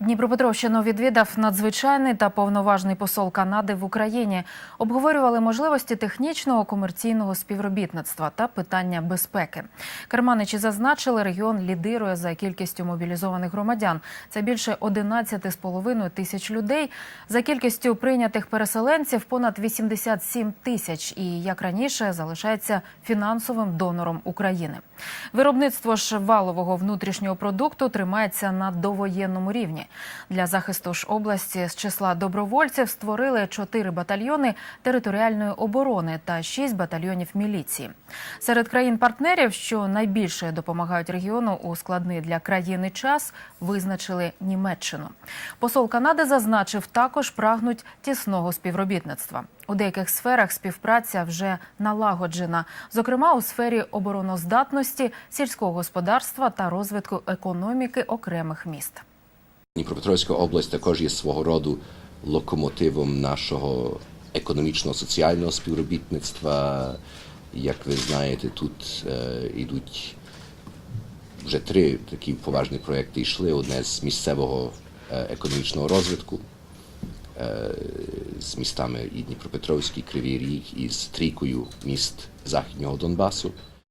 Дніпропетровщину відвідав надзвичайний та повноважний посол Канади в Україні. Обговорювали можливості технічного комерційного співробітництва та питання безпеки. Керманичі зазначили, регіон лідирує за кількістю мобілізованих громадян. Це більше 11,5 тисяч людей. За кількістю прийнятих переселенців понад 87 тисяч. І як раніше залишається фінансовим донором України. Виробництво ж валового внутрішнього продукту тримається на довоєнному рівні. Для захисту ж області з числа добровольців створили чотири батальйони територіальної оборони та шість батальйонів міліції. Серед країн-партнерів, що найбільше допомагають регіону у складний для країни час, визначили Німеччину. Посол Канади зазначив, також прагнуть тісного співробітництва. У деяких сферах співпраця вже налагоджена, зокрема у сфері обороноздатності, сільського господарства та розвитку економіки окремих міст. Дніпропетровська область також є свого роду локомотивом нашого економічно-соціального співробітництва. Як ви знаєте, тут е, йдуть вже три такі поважні проекти йшли. Одне з місцевого е, економічного розвитку е, з містами і Дніпропетровський, Кривий Ріг і з трійкою міст Західнього Донбасу.